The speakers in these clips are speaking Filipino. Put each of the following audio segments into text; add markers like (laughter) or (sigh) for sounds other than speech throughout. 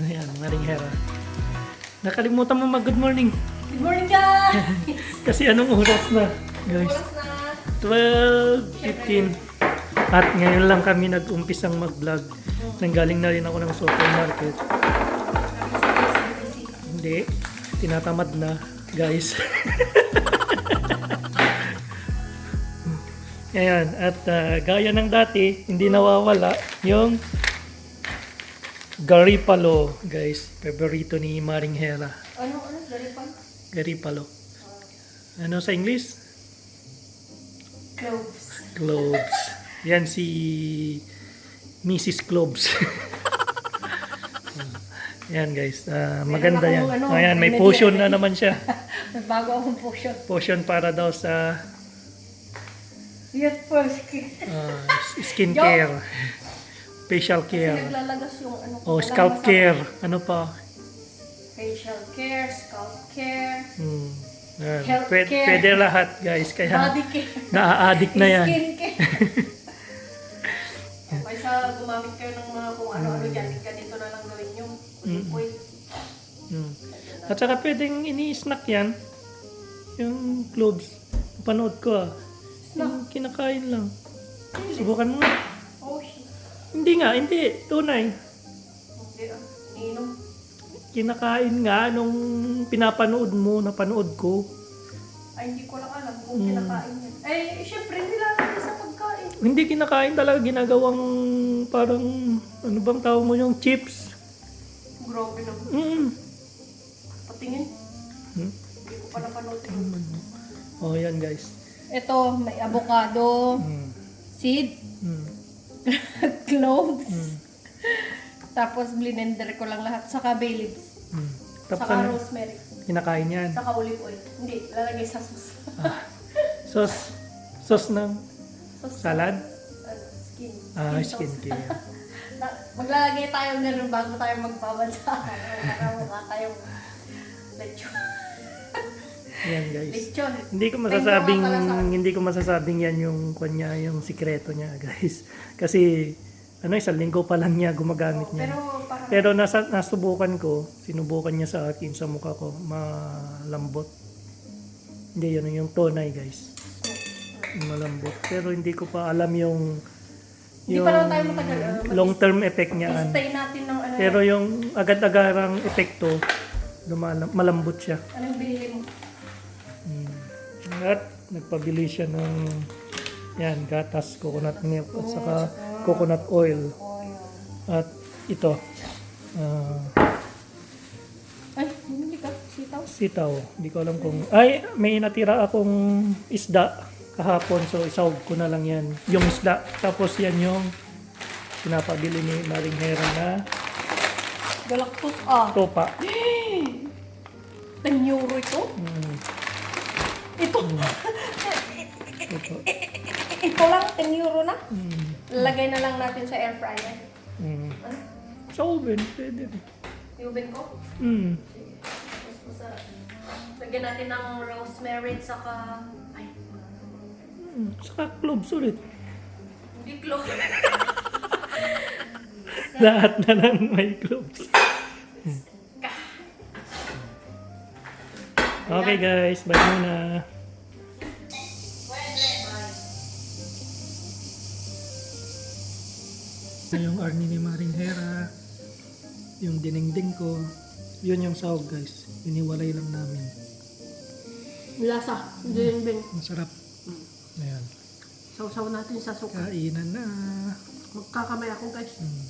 Ayan, Maring Hera. Nakalimutan mo mag good morning. Good morning, guys! (laughs) Kasi anong oras na, guys? Oras na. 12.15. At ngayon lang kami nag-umpisang mag-vlog. Nanggaling na rin ako ng supermarket. Hindi. Tinatamad na, guys. (laughs) Ayan. At ah, gaya ng dati, hindi nawawala yung Garipalo, guys. Favorito ni Maring Hera. Ano, ano? Dari pa? Garipalo. Ano sa English? Cloves. Globes. Yan si Mrs. Globes. (laughs) Yan guys, ah, maganda yan. ano, Ayan, may remedy. potion na (laughs) naman siya. May bago akong potion. Potion para daw sa for skin. ah, skin care, facial Kasi care, naglalagas yung ano. o wala scalp care. Ano pa? Facial care, scalp care, Hmm. Yan. Health Pwede, care. pwede lahat guys, kaya body care, (laughs) naa-addict na yan. skin care. (laughs) Kaysa gumamit kayo ng mga kung ano-ano dyan, ganito na lang gawin nyo. Uy, Hmm. At saka pwedeng ini-snack yan. Yung cloves. Panood ko ah. Yung kinakain lang. Subukan mo nga. Hindi nga, hindi. Tunay. Hindi ah. Kinakain nga nung pinapanood mo, napanood ko. Ay, hindi ko lang alam kung Hmm. kinakain yan. Eh, syempre, nilalagay sa pagkain. Hindi kinakain talaga, ginagawang parang, ano bang tawag mo yung chips. Grabe naman. Mm. Patingin. Hmm? Hindi ko pa napanood yun. Oh, yan guys. Ito, may avocado, Mm. seed, Mm. (laughs) cloves. Mm. (laughs) Tapos blender ko lang lahat. Saka bay leaves. Mm. Tapos Saka ano, rosemary. kinakain yan. Saka olive oil. Hindi, lalagay sa sauce. Sauce. Sauce ng sauce salad. ano, skin. Ah, skin care. (laughs) Maglalagay tayo ganun bago tayo magbabansa. Para mukha tayong lechon. (laughs) Yan guys. Lechon. Hindi ko masasabing hindi ko masasabing yan yung kanya yung sikreto niya guys. Kasi ano isang linggo pa lang niya gumagamit niya. Pero parang Pero nasa nasubukan ko, sinubukan niya sa akin sa mukha ko, malambot. Hindi yun yung tonay guys. Malambot. Pero hindi ko pa alam yung Hindi pa tayo matagal, ah, long term effect niya. stay natin ng ano. Pero yung agad-agarang epekto, lumalam, malambot siya. Anong binili mo? Mm. At nagpabili siya ng yan, gatas, coconut milk, at saka coconut oil. At ito, ah, Ay, hindi ka. Sitaw. sitaw. Hindi ko alam kung... Ay, may natira akong isda kahapon. So, isawag ko na lang yan. Yung isda. Tapos yan yung pinapabili ni Maring Hera na Galactus. Ah. topa. (gasps) 10 euro ito? Mm, Ito. topa. (laughs) ito lang, 10 euro na. Mm, Lalagay na lang natin sa air fryer. mm. Ano? Sa oven, pwede rin. Iubin ko? Mm. Tapos masarap. Lagyan natin ng rosemary at saka... Ay, Mm. Saka cloves ulit. hindi clove. (laughs) Lahat na lang may cloves. Okay guys, bye muna. Ito yung arni ni Maring Hera. Yung dinengdeng ko. Yun yung sahog guys. Iniwalay lang namin. Lasa. Din din. Masarap. Ayan. Sausaw natin sa suka. Kainan na. Magkakamay ako guys. Hmm.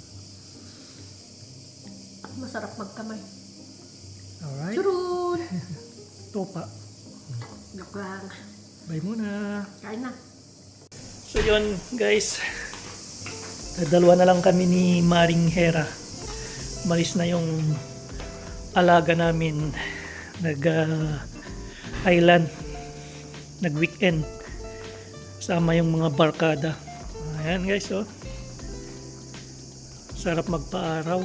Masarap magkamay. Alright. Turun! (laughs) Topa. Joke lang. Bye muna. Kain na. So yun guys, dalawa na lang kami ni Maring Hera. Malis na yung alaga namin. Nag ah, island. Nag weekend. Sama yung mga barkada. Ayan guys oh. Sarap magpa-araw.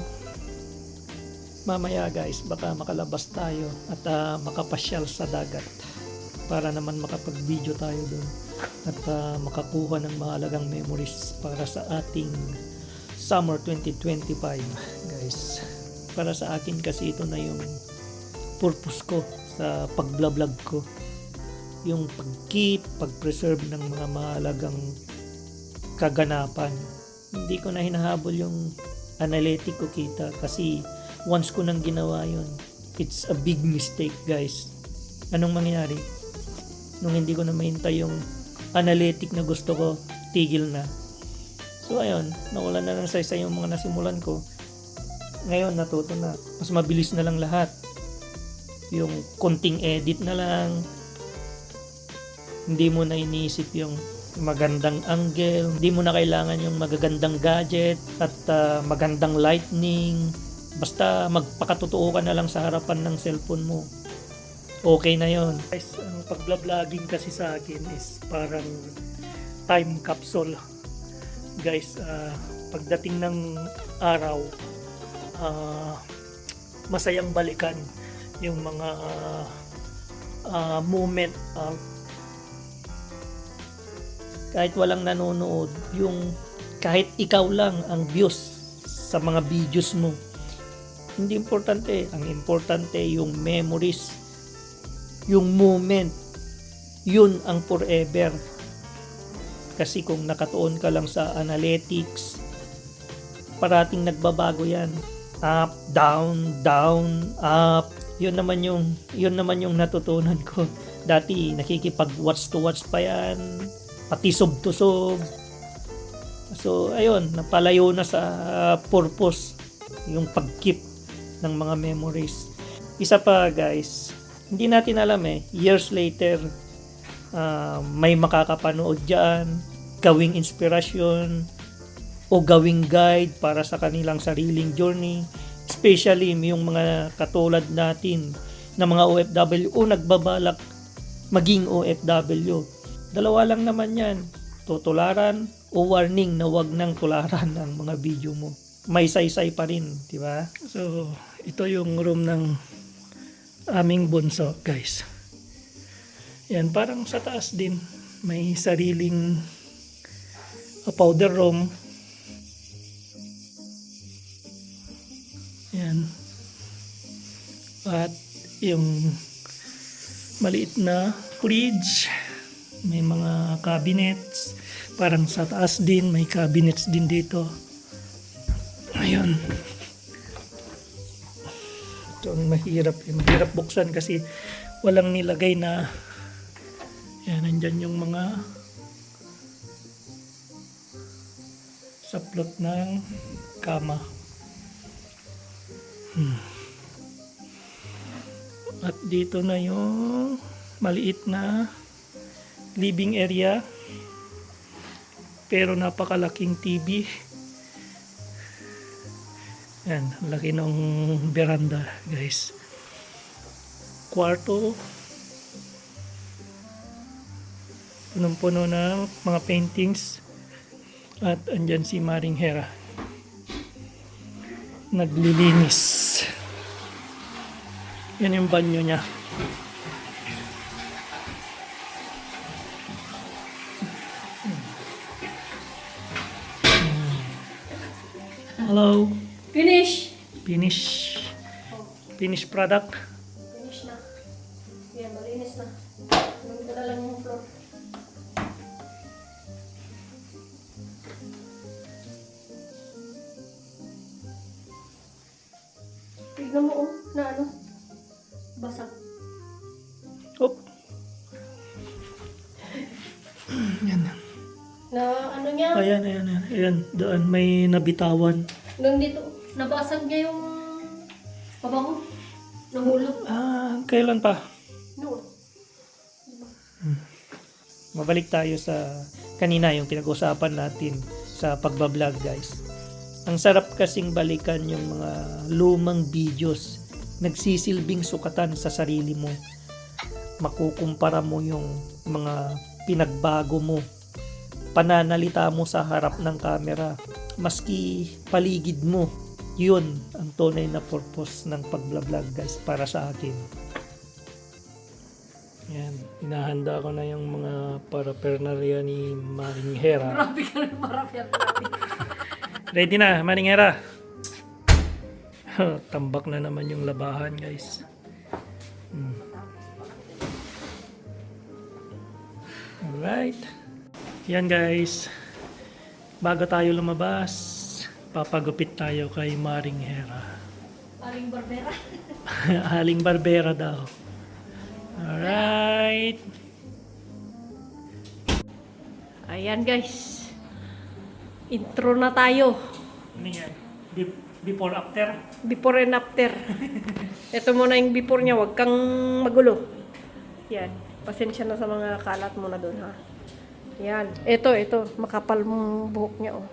Mamaya guys, baka makalabas tayo at ah, makapasyal sa dagat para naman makapag-video tayo doon at ah, makakuha ng mahalagang memories para sa ating summer 2025 guys Para sa akin kasi ito na yung purpose ko sa pag-vlog ko. Yung pag-keep, pag-preserve ng mga mahalagang kaganapan. Hindi ko na hinahabol yung analytic ko kita kasi once ko nang ginawa yun, it's a big mistake guys. Anong mangyari? Nung hindi ko na mahintay yung analytic na gusto ko, tigil na. So ayun, nawala na ng saysay yung mga nasimulan ko. Ngayon natuto na. Mas mabilis na lang lahat. Yung konting edit na lang. Hindi mo na iniisip yung magandang angle. Hindi mo na kailangan yung magagandang gadget at ah, magandang lightning. Basta magpakatotoo ka na lang sa harapan ng cellphone mo. Okay na yon. Guys, ang pagblablogging kasi sa akin is parang time capsule. Guys, ah, pagdating ng araw, ah, masayang balikan yung mga ah, moment ah, kahit walang nanonood yung kahit ikaw lang ang views sa mga videos mo hindi importante ang importante yung memories yung moment yun ang forever. Kasi kung nakatuon ka lang sa analytics parating nagbabago yan. Up down down up. Yun naman yung yun naman yung natutunan ko. (laughs) Dati nakikipag watch to watch pa yan. Pati sob to sob so ayun napalayo na sa purpose yung pag-keep ng mga memories. Isa pa guys hindi natin alam eh. Years later ah, may makakapanood dyan gawing inspirasyon o gawing guide para sa kanilang sariling journey. Especially yung mga katulad natin na mga OFW o nagbabalak maging OFW dalawa lang naman yan. Tutularan o warning na wag nang tularan ang mga video mo. May saysay pa rin di ba? So ito yung room ng aming bunso guys. Yan parang sa taas din may sariling powder room. Yan. At yung maliit na fridge may mga cabinets. Parang sa taas din may cabinets din dito. Ayun ang mahirap yung mahirap buksan kasi walang nilagay na yan nandyan yung mga saplot ng kama. Hmm. at dito na yung maliit na living area. Pero napakalaking TV yan laki ng veranda guys. Kwarto. Punong-puno ng mga paintings. At andyan si Maring Hera. Naglilinis. Yan yung banyo niya. Hello Finish! finish finish product Finish na. Yan, malinis na. Nandito na lang yung floor. Tignan mo oh, na ano? Basag. oh yan Na ano niya? ayan ayan ayan, ayan doon may nabitawan Nung dito, nabasag niya yung pabango. Nahulog. ah kailan pa No. mabalik tayo sa kanina yung pinag-usapan natin sa pagbablog guys. Ang sarap kasing balikan yung mga lumang videos. Nagsisilbing sukatan sa sarili mo. Makukumpara mo yung mga pinagbago mo. Pananalita mo sa harap ng camera. Maski paligid mo. Yun ang tunay na purpose ng pagbablog guys para sa akin. Yan, hinahanda ko na yung mga paraphernalia ni Maring Hera. Grabe ka. (laughs) Ready na, Maring Hera. (laughs) Tambak na naman yung labahan guys. Hmm. Alright. Yan guys. Bago tayo lumabas, papagupit tayo kay Maring Hera. Paring barbera. (laughs) Aling Barbera daw. Alright. Ayan guys. Intro na tayo. Ano yan? Be- Before, after? Before and after. Ito muna yung before niya. Huwag kang magulo. Yan. Pasensya na sa mga kalat mo na doon ha. Yan. Ito, ito. Makapal mong buhok niya oh.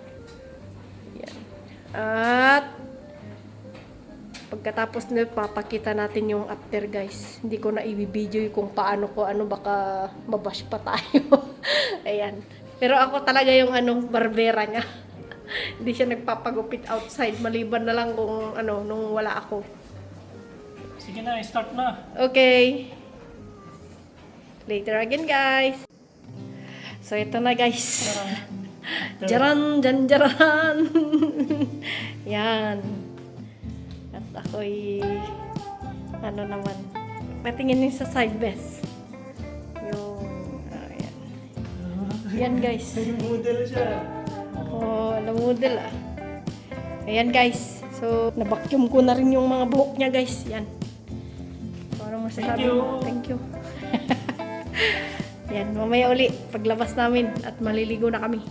At pagkatapos nito, papakita natin yung after guys. Hindi ko na i-video kung paano ko ano baka mabash pa tayo. (laughs) Ayan. Pero ako talaga yung anong barbera niya. (laughs) Hindi siya nagpapagupit outside maliban na lang kung ano nung wala ako. Sige na, start na. Okay. Later again, guys. So ito na, guys. (laughs) Jaran, jan, jaran. (laughs) Yan. At ako'y ano naman. Patingin din sa side best. Yung, ah, yan. Yan, guys. (laughs) Model siya. Oh, namudel ah. Ayan guys. So, nabakyum ko na rin yung mga buhok niya guys. Yan. Parang masasabi Thank you. mo. Thank you. Yan, mamaya uli. Paglabas namin at maliligo na kami.